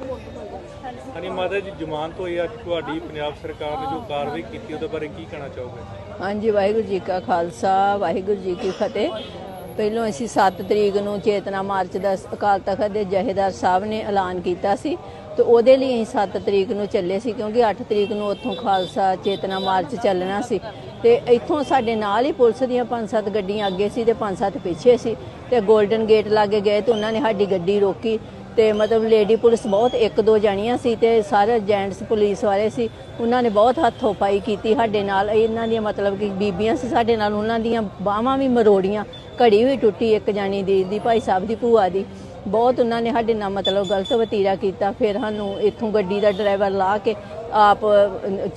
ਹਾਂਜੀ ਮਾਤਾ ਜੀ, ਜ਼ਮਾਨਤ ਹੋਈ ਅੱਜ ਤੁਹਾਡੀ ਪੰਜਾਬ ਸਰਕਾਰ ਨੇ ਜੋ ਕਾਰਵਾਈ ਕੀਤੀ ਉਹਦੇ ਬਾਰੇ ਕੀ ਕਹਿਣਾ ਚਾਹੋਗੇ? ਹਾਂਜੀ, ਵਾਹਿਗੁਰੂ ਜੀ ਕਾ ਖਾਲਸਾ, ਵਾਹਿਗੁਰੂ ਜੀ ਕੀ ਫਤਿਹ। ਪਹਿਲੋਂ ਅਸੀਂ 7 ਤਰੀਕ ਨੂੰ ਚੇਤਨਾ ਮਾਰਚ ਦਾ ਅਕਾਲ ਤਖਤ ਦੇ ਜਹੇਦਾਰ ਸਾਹਿਬ ਨੇ ਐਲਾਨ ਕੀਤਾ ਸੀ। ਤੇ ਉਹਦੇ ਲਈ ਅਸੀਂ 7 ਤਰੀਕ ਨੂੰ ਚੱਲੇ ਸੀ, ਕਿਉਂਕਿ 8 ਤਰੀਕ ਨੂੰ ਉੱਥੋਂ ਖਾਲਸਾ ਚੇਤਨਾ ਮਾਰਚ ਚੱਲਣਾ ਸੀ। ਤੇ ਇੱਥੋਂ ਸਾਡੇ ਨਾਲ ਹੀ ਪੁਲਿਸ ਦੀਆਂ ਪੰਜ ਸੱਤ ਗੱਡੀਆਂ ਅੱਗੇ ਸੀ ਤੇ ਪੰਜ ਸੱਤ ਪਿੱਛੇ ਸੀ। ਤੇ 골ਡਨ ਗੇਟ ਲਾਗੇ ਗਏ ਤੇ ਉਹਨਾਂ ਨੇ ਸਾਡੀ ਗੱਡੀ ਰੋਕੀ। ਤੇ ਮਤਲਬ ਲੇਡੀ ਪੁਲਿਸ ਬਹੁਤ ਇੱਕ ਦੋ ਜਾਣੀਆਂ ਸੀ ਤੇ ਸਾਰੇ ਜੈਂਟਸ ਪੁਲਿਸ ਵਾਲੇ ਸੀ, ਉਹਨਾਂ ਨੇ ਬਹੁਤ ਹੱਥੋਂ ਪਾਈ ਕੀਤੀ ਸਾਡੇ ਨਾਲ। ਇਹਨਾਂ ਦੀਆਂ ਮਤਲਬ ਕਿ ਬੀਬੀਆਂ ਸੀ ਸਾਡੇ ਨਾਲ, ਉਹਨਾਂ ਦੀਆਂ ਬਾਹਾਂ ਵੀ ਮਰੋੜੀਆਂ, ਘੜੀ ਵੀ ਟੁੱਟੀ ਇੱਕ ਜਾਣੀ ਦੀ ਦੀ ਭਾਈ ਸਾਹਿਬ ਦੀ ਭੂਆ ਦੀ। ਬਹੁਤ ਉਹਨਾਂ ਨੇ ਸਾਡੇ ਨਾਲ ਮਤਲਬ ਗਲਤ ਵਤੀਰਾ ਕੀਤਾ, ਫਿਰ ਸਾਨੂੰ ਇੱਥੋਂ ਗੱਡੀ ਦਾ ਡਰਾਈਵਰ ਲਾ ਕੇ, ਆਪ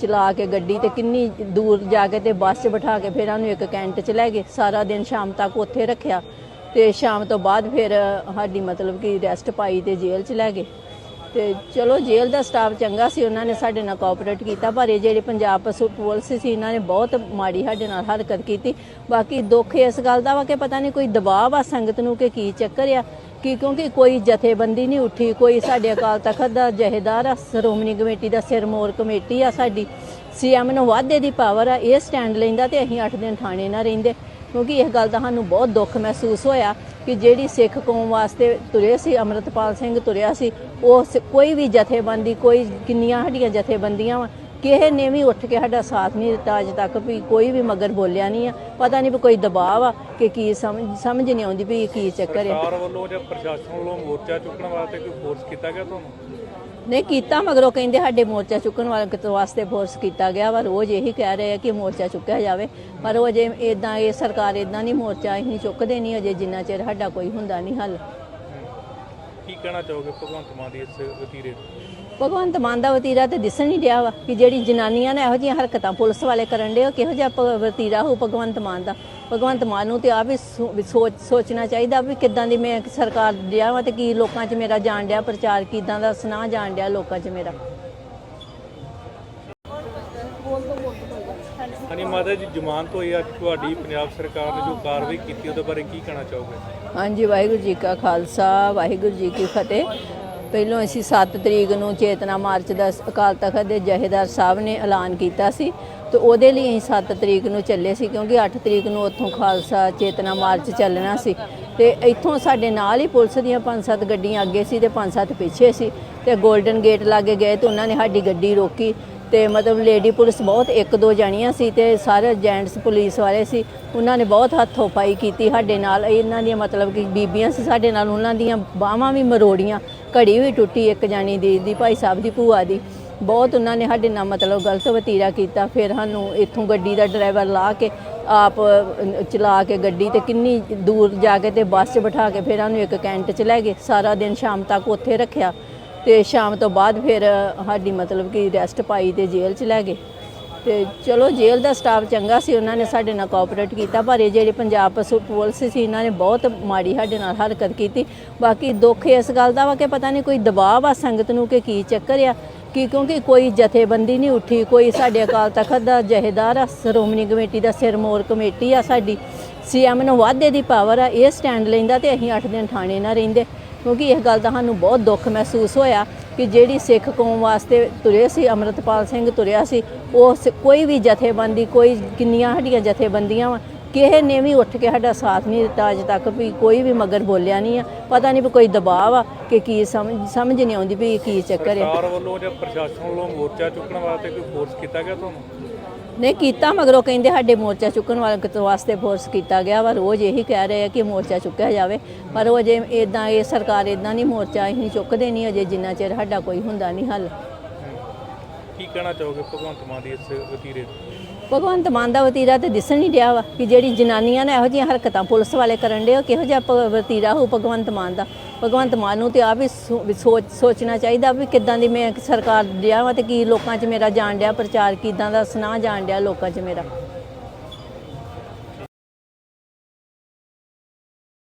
ਚਲਾ ਕੇ ਗੱਡੀ ਤੇ ਕਿੰਨੀ ਦੂਰ ਜਾ ਕੇ ਤੇ ਬੱਸ 'ਚ ਬਿਠਾ ਕੇ ਫਿਰ ਸਾਨੂੰ ਇੱਕ ਕੈਂਟ 'ਚ ਲੈ ਗਏ। ਸਾਰਾ ਦਿਨ ਸ਼ਾਮ ਤੱਕ ਉੱਥੇ ਰੱਖਿਆ। ਤੇ ਸ਼ਾਮ ਤੋਂ ਬਾਅਦ ਫਿਰ ਸਾਡੀ ਮਤਲਬ ਕਿ ਰੈਸਟ ਪਾਈ ਤੇ ਜੇਲ੍ਹ 'ਚ ਲੈ ਗਏ। ਤੇ ਚਲੋ ਜੇਲ੍ਹ ਦਾ ਸਟਾਫ ਚੰਗਾ ਸੀ, ਉਹਨਾਂ ਨੇ ਸਾਡੇ ਨਾਲ ਕੋਆਪਰੇਟ ਕੀਤਾ, ਪਰ ਇਹ ਜਿਹੜੇ ਪੰਜਾਬ ਪਸੂ ਪੁਲਿਸ ਸੀ, ਇਹਨਾਂ ਨੇ ਬਹੁਤ ਮਾੜੀ ਸਾਡੇ ਨਾਲ ਹਰਕਤ ਕੀਤੀ। ਬਾਕੀ ਦੁੱਖ ਇਸ ਗੱਲ ਦਾ ਵਾ ਕਿ ਪਤਾ ਨਹੀਂ ਕੋਈ ਦਬਾਅ ਆ ਸੰਗਤ ਨੂੰ ਕਿ ਕੀ ਚੱਕਰ ਆ, ਕਿ ਕਿਉਂਕਿ ਕੋਈ ਜਥੇਬੰਦੀ ਨਹੀਂ ਉੱਠੀ, ਕੋਈ ਸਾਡੇ ਅਕਾਲ ਤਖਤ ਦਾ ਜਹੇਦਾਰ ਆ, ਸ਼੍ਰੋਮਣੀ ਕਮੇਟੀ ਦਾ ਸਿਰਮੋਰ ਕਮੇਟੀ ਆ, ਸਾਡੀ ਸੀਐਮ ਨੂੰ ਵਾਅਦੇ ਦੀ ਪਾਵਰ ਆ, ਇਹ ਸਟੈਂਡ ਲੈਂਦਾ ਤੇ ਅਸੀਂ 8 ਦਿਨ ਥਾਣੇ ਨਾ ਰਹਿੰਦੇ। ਕਿਉਂਕਿ ਇਸ ਗੱਲ ਦਾ ਸਾਨੂੰ ਬਹੁਤ ਦੁੱਖ ਮਹਿਸੂਸ ਹੋਇਆ ਕਿ ਜਿਹੜੀ ਸਿੱਖ ਕੌਮ ਵਾਸਤੇ ਤੁਰੇ ਸੀ, ਅਮਰਤਪਾਲ ਸਿੰਘ ਤੁਰਿਆ ਸੀ, ਉਹ ਕੋਈ ਵੀ ਜਥੇਬੰਦੀ, ਕੋਈ ਕਿੰਨੀਆਂ ਸਾਡੀਆਂ ਜਥੇਬੰਦੀਆਂ ਵਾ, ਕਿਸੇ ਨੇ ਵੀ ਉੱਠ ਕੇ ਸਾਡਾ ਸਾਥ ਨਹੀਂ ਦਿੱਤਾ ਅਜੇ ਤੱਕ ਵੀ, ਕੋਈ ਵੀ ਮਗਰ ਬੋਲਿਆ ਨਹੀਂ ਆ। ਪਤਾ ਨਹੀਂ ਵੀ ਕੋਈ ਦਬਾਅ ਆ ਕਿ ਕੀ ਸਮਝ ਸਮਝ ਨਹੀਂ ਆਉਂਦੀ ਵੀ ਕੀ ਚੱਕਰ ਆ ਸਰਕਾਰ ਵੱਲੋਂ ਜਾਂ ਪ੍ਰਸ਼ਾਸਨ ਵੱਲੋਂ ਮੋਰਚਾ ਚੁੱਕਣ ਵਾਸਤੇ ਕੋਈ ਫੋਰਸ ਕੀਤਾ ਗਿਆ ਤੁਹਾਨੂੰ? ਨਹੀਂ ਕੀਤਾ, ਮਗਰੋਂ ਕਹਿੰਦੇ ਸਾਡੇ ਮੋਰਚਾ ਚੁੱਕਣ ਵਾਲੇ, ਕਿਤੇ ਵਾਸਤੇ ਫੋਰਸ ਕੀਤਾ ਗਿਆ ਵਾ। ਰੋਜ਼ ਇਹੀ ਕਹਿ ਰਹੇ ਆ ਕਿ ਮੋਰਚਾ ਚੁੱਕਿਆ ਜਾਵੇ। ਪਰ ਉਹ ਅਜੇ ਇਦਾਂ ਇਹ ਸਰਕਾਰ ਇਦਾਂ ਨਹੀਂ ਮੋਰਚਾ, ਅਸੀਂ ਚੁੱਕਦੇ ਨਹੀਂ ਅਜੇ ਜਿੰਨਾ ਚਿਰ ਸਾਡਾ ਕੋਈ ਹੁੰਦਾ ਨਹੀਂ ਹੱਲ। ਕੀ ਕਹਿਣਾ ਚਾਹੋਗੇ ਭਗਵੰਤ ਮਾਨ ਦੀ ਇਸ ਵਤੀਰੇ ਭਗਵੰਤ ਮਾਨ ਦਾ ਵਤੀਰਾ ਤੇ ਦਿਸਣ ਨਹੀਂ ਡਿਆ ਵਾ ਕਿ ਜਿਹੜੀ ਜਨਾਨੀਆਂ ਨੇ ਇਹੋ ਜਿਹੀਆਂ ਹਰਕਤਾਂ ਪੁਲਿਸ ਵਾਲੇ ਕਰਨ ਦੇ ਉਹ ਕਿਹੋ ਜਿਹਾ ਭ- ਵਤੀਰਾ ਹੋ ਭਗਵੰਤ ਮਾਨ ਦਾ। ਭਗਵੰਤ ਮਾਨ ਨੂੰ ਤੇ ਆਪ ਵੀ ਸੋ- ਵੀ ਸੋਚ, ਸੋਚਣਾ ਚਾਹੀਦਾ ਵੀ ਕਿੱਦਾਂ ਦੀ ਮੈਂ ਸਰਕਾਰ ਡਿਆ ਵਾ ਤੇ ਕੀ ਲੋਕਾਂ 'ਚ ਮੇਰਾ ਜਾਣ ਡਿਆ, ਪ੍ਰਚਾਰ ਕਿਦਾਂ ਦਾ ਸੁਨਾਹ ਜਾਣ ਡਿਆ ਲੋਕਾਂ 'ਚ ਮੇਰਾ। ਮਾਤਾ ਜੀ, ਜ਼ਮਾਨਤ ਹੋਈ ਅੱਜ ਤੁਹਾਡੀ ਪੰਜਾਬ ਸਰਕਾਰ ਨੇ ਜੋ ਕਾਰਵਾਈ ਕੀਤੀ, ਉਹਦੇ ਬਾਰੇ ਕੀ ਕਹਿਣਾ ਚਾਹੋਗੇ? ਹਾਂਜੀ, ਵਾਹਿਗੁਰੂ ਜੀ ਕਾ ਖਾਲਸਾ, ਵਾਹਿਗੁਰੂ ਜੀ ਕੀ ਫਤਿਹ। ਪਹਿਲੋਂ ਅਸੀਂ 7 ਤਰੀਕ ਨੂੰ ਚੇਤਨਾ ਮਾਰਚ ਦਾ ਅਕਾਲ ਤਖਤ ਦੇ ਜਹੇਦਾਰ ਸਾਹਿਬ ਨੇ ਐਲਾਨ ਕੀਤਾ ਸੀ ਤੇ ਉਹਦੇ ਲਈ ਅਸੀਂ 7 ਤਰੀਕ ਨੂੰ ਚੱਲੇ ਸੀ ਕਿਉਂਕਿ 8 ਤਰੀਕ ਨੂੰ ਉੱਥੋਂ ਖਾਲਸਾ ਚੇਤਨਾ ਮਾਰਚ ਚੱਲਣਾ ਸੀ। ਤੇ ਇੱਥੋਂ ਸਾਡੇ ਨਾਲ ਹੀ ਪੁਲਿਸ ਦੀਆਂ ਪੰਜ ਸੱਤ ਗੱਡੀਆਂ ਅੱਗੇ ਸੀ ਤੇ ਪੰਜ ਸੱਤ ਪਿੱਛੇ ਸੀ ਤੇ 골ਡਨ ਗੇਟ ਲਾਗੇ ਗਏ ਤੇ ਉਹਨਾਂ ਨੇ ਸਾਡੀ ਗੱਡੀ ਰੋਕੀ। ਤੇ ਮਤਲਬ ਲੇਡੀ ਪੁਲਿਸ ਬਹੁਤ ਇੱਕ ਦੋ ਜਾਣੀਆਂ ਸੀ ਤੇ ਸਾਰੇ ਜੈਂਟਸ ਪੁਲਿਸ ਵਾਲੇ ਸੀ। ਉਹਨਾਂ ਨੇ ਬਹੁਤ ਹੱਥੋਂ ਪਾਈ ਕੀਤੀ ਸਾਡੇ ਨਾਲ। ਇਹਨਾਂ ਦੀਆਂ ਮਤਲਬ ਕਿ ਬੀਬੀਆਂ ਸੀ ਸਾਡੇ ਨਾਲ। ਉਹਨਾਂ ਦੀਆਂ ਬਾਹਾਂ ਵੀ ਮਰੋੜੀਆਂ। ਘੜੀ ਵੀ ਟੁੱਟੀ ਇੱਕ ਜਾਣੀ ਦੀ ਦੀ ਭਾਈ ਸਾਹਿਬ ਦੀ ਭੂਆ ਦੀ। ਬਹੁਤ ਉਹਨਾਂ ਨੇ ਸਾਡੇ ਨਾਲ ਮਤਲਬ ਗਲਤ ਵਤੀਰਾ ਕੀਤਾ। ਫਿਰ ਸਾਨੂੰ ਇੱਥੋਂ ਗੱਡੀ ਦਾ ਡਰਾਈਵਰ ਲਾ ਕੇ, ਆਪ ਚਲਾ ਕੇ ਗੱਡੀ ਤੇ ਕਿੰਨੀ ਦੂਰ ਜਾ ਕੇ ਤੇ ਬੱਸ 'ਚ ਬਿਠਾ ਕੇ ਫਿਰ ਸਾਨੂੰ ਇੱਕ ਕੈਂਟ 'ਚ ਲੈ ਗਏ। ਸਾਰਾ ਦਿਨ ਸ਼ਾਮ ਤੱਕ ਉੱਥੇ ਰੱਖਿਆ। ਤੇ ਸ਼ਾਮ ਤੋਂ ਬਾਅਦ ਫਿਰ ਸਾਡੀ ਮਤਲਬ ਕਿ ਰੈਸਟ ਪਾਈ ਤੇ ਜੇਲ੍ਹ 'ਚ ਲੈ ਗਏ। ਤੇ ਚਲੋ ਜੇਲ੍ਹ ਦਾ ਸਟਾਫ ਚੰਗਾ ਸੀ, ਉਹਨਾਂ ਨੇ ਸਾਡੇ ਨਾਲ ਕੋਆਪਰੇਟ ਕੀਤਾ, ਪਰ ਇਹ ਜਿਹੜੇ ਪੰਜਾਬ ਪੁਲਿਸ ਸੀ, ਇਹਨਾਂ ਨੇ ਬਹੁਤ ਮਾੜੀ ਸਾਡੇ ਨਾਲ ਹਰਕਤ ਕੀਤੀ। ਬਾਕੀ ਦੁੱਖ ਇਸ ਗੱਲ ਦਾ ਵਾ ਕਿ ਪਤਾ ਨਹੀਂ ਕੋਈ ਦਬਾਅ ਆ ਸੰਗਤ ਨੂੰ ਕਿ ਕੀ ਚੱਕਰ ਆ, ਕਿ ਕਿਉਂਕਿ ਕੋਈ ਜਥੇਬੰਦੀ ਨਹੀਂ ਉੱਠੀ, ਕੋਈ ਸਾਡੇ ਅਕਾਲ ਤਖਤ ਦਾ ਜਹੇਦਾਰ ਆ, ਸ਼੍ਰੋਮਣੀ ਕਮੇਟੀ ਦਾ ਸਿਰਮੌਰ ਕਮੇਟੀ ਆ ਸਾਡੀ ਸੀਐਮ ਨੂੰ ਵਾਅਦੇ ਦੀ ਪਾਵਰ ਆ, ਇਹ ਸਟੈਂਡ ਲੈਂਦਾ ਤੇ ਅਸੀਂ 8 ਦਿਨ ਥਾਣੇ ਨਾ ਰਹਿੰਦੇ। ਕਿਉਂਕਿ ਇਸ ਗੱਲ ਦਾ ਸਾਨੂੰ ਬਹੁਤ ਦੁੱਖ ਮਹਿਸੂਸ ਹੋਇਆ ਕਿ ਜਿਹੜੀ ਸਿੱਖ ਕੌਮ ਵਾਸਤੇ ਤੁਰੇ ਸੀ, ਅਮਰਤਪਾਲ ਸਿੰਘ ਤੁਰਿਆ ਸੀ, ਉਹ ਕੋਈ ਵੀ ਜਥੇਬੰਦੀ, ਕੋਈ ਕਿੰਨੀਆਂ ਸਾਡੀਆਂ ਜਥੇਬੰਦੀਆਂ ਵਾ, ਕਿਸੇ ਨੇ ਵੀ ਉੱਠ ਕੇ ਸਾਡਾ ਸਾਥ ਨਹੀਂ ਦਿੱਤਾ ਅਜੇ ਤੱਕ ਵੀ, ਕੋਈ ਵੀ ਮਗਰ ਬੋਲਿਆ ਨਹੀਂ ਆ। ਪਤਾ ਨਹੀਂ ਵੀ ਕੋਈ ਦਬਾਅ ਆ ਕਿ ਕੀ ਸਮਝ ਸਮਝ ਨਹੀਂ ਆਉਂਦੀ ਵੀ ਕੀ ਚੱਕਰ ਆ। ਸਰਕਾਰ ਵੱਲੋਂ ਜਾਂ ਪ੍ਰਸ਼ਾਸਨ ਵੱਲੋਂ ਮੋਰਚਾ ਚੁੱਕਣ ਵਾਸਤੇ ਕੋਈ ਫੋਰਸ ਕੀਤਾ ਗਿਆ ਤੁਹਾਨੂੰ? ਨਹੀਂ ਕੀਤਾ ਮਗਰੋਂ ਕਹਿੰਦੇ ਸਾਡੇ ਮੋਰਚਾ ਚੁੱਕਣ ਵਾਲੇ ਵਾਸਤੇ ਫੋਰਸ ਕੀਤਾ ਗਿਆ ਵਾ। ਰੋਜ਼ ਇਹੀ ਕਹਿ ਰਹੇ ਆ ਕਿ ਮੋਰਚਾ ਚੁੱਕਿਆ ਜਾਵੇ। ਪਰ ਉਹ ਅਜੇ ਇਦਾਂ ਇਹ ਸਰਕਾਰ ਇਦਾਂ ਨਹੀਂ ਮੋਰਚਾ ਅਸੀਂ ਚੁੱਕਦੇ ਨਹੀਂ ਅਜੇ ਜਿੰਨਾ ਚਿਰ ਸਾਡਾ ਕੋਈ ਹੁੰਦਾ ਨਹੀਂ ਹੱਲ। ਕੀ ਕਹਿਣਾ ਚਾਹੋਗੇ ਭਗਵੰਤ ਮਾਨ ਦੀ ਇਸ ਵਤੀਰੇ ਨੂੰ? ਭਗਵੰਤ ਮਾਨ ਦਾ ਵਤੀਰਾ ਤੇ ਦਿਸਣ ਨਹੀਂ ਡਿਆ ਵਾ ਕਿ ਜਿਹੜੀ ਜਨਾਨੀਆਂ ਨੇ ਇਹੋ ਜਿਹੀਆਂ ਹਰਕਤਾਂ ਪੁਲਿਸ ਵਾਲੇ ਕਰਨ ਦੇ ਉਹ ਕਿਹੋ ਜਿਹਾ ਵਤੀਰਾ ਹੋ ਭਗਵੰਤ ਮਾਨ ਦਾ। ਭਗਵੰਤ ਮਾਨ ਨੂੰ ਤੇ ਆਪ ਵੀ ਸੋ- ਸੋਚ, ਸੋਚਣਾ ਚਾਹੀਦਾ ਵੀ ਕਿੱਦਾਂ ਦੀ ਮੈਂ ਸਰਕਾਰ ਦਿਆ ਵਾ ਤੇ ਕੀ ਲੋਕਾਂ 'ਚ ਮੇਰਾ ਜਾਣ ਡਿਆ ਪ੍ਰਚਾਰ, ਕਿੱਦਾਂ ਦਾ ਸੁਨਾਹ ਜਾਣ ਡਿਆ ਲੋਕਾਂ 'ਚ ਮੇਰਾ।